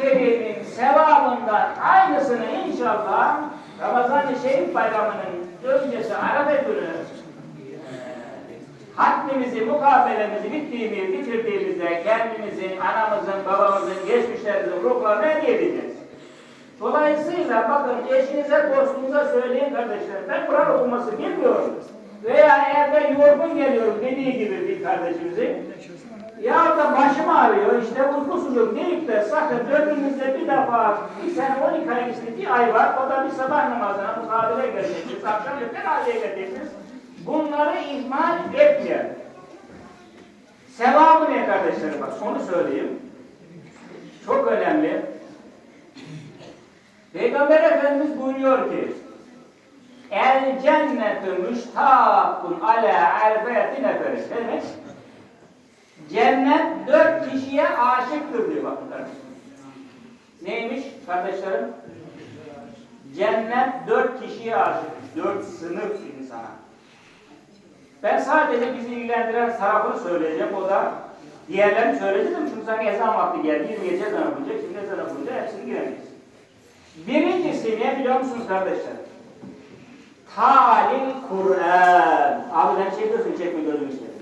Kerim'in sevabından aynısını inşallah Ramazan-ı Şerif Bayramı'nın öncesi Arafa günü hatmimizi, mukabelemizi bittiğimiz, bitirdiğimizde kendimizin, anamızın, babamızın, geçmişlerimizin ruhlarına hediye edeceğiz. Dolayısıyla bakın eşinize, dostunuza söyleyin kardeşlerim. Ben Kur'an okuması bilmiyorum. Veya eğer ben yorgun geliyorum dediği gibi bir kardeşimizin. Ya başım ağrıyor, işte uykusuzum deyip de sakın dördünüzde bir defa, bir sene 12 ay içinde bir ay var, o da bir sabah namazına mukabele geleceksiniz, akşam yeter haliye geleceksiniz. Bunları ihmal etmeyelim. Sevabı ne kardeşlerim bak, onu söyleyeyim. Çok önemli. Peygamber Efendimiz buyuruyor ki El cennetü müştakun ala arbeti neferi. Ne demek? Cennet dört kişiye aşıktır diyor bakın kardeşim. Neymiş kardeşlerim? Cennet dört kişiye aşık. Dört sınıf insana. Ben sadece bizi ilgilendiren tarafını söyleyeceğim. O da diğerlerini söyleyeceğim. Çünkü sanki ezan vakti geldi. 20 gece ezan okunacak. Şimdi ezan okunacak. Hepsini giremeyiz. Birincisi ne biliyor musunuz kardeşler? Talil Kur'an. Abi ben şey diyorsun çekme gözünü istedim.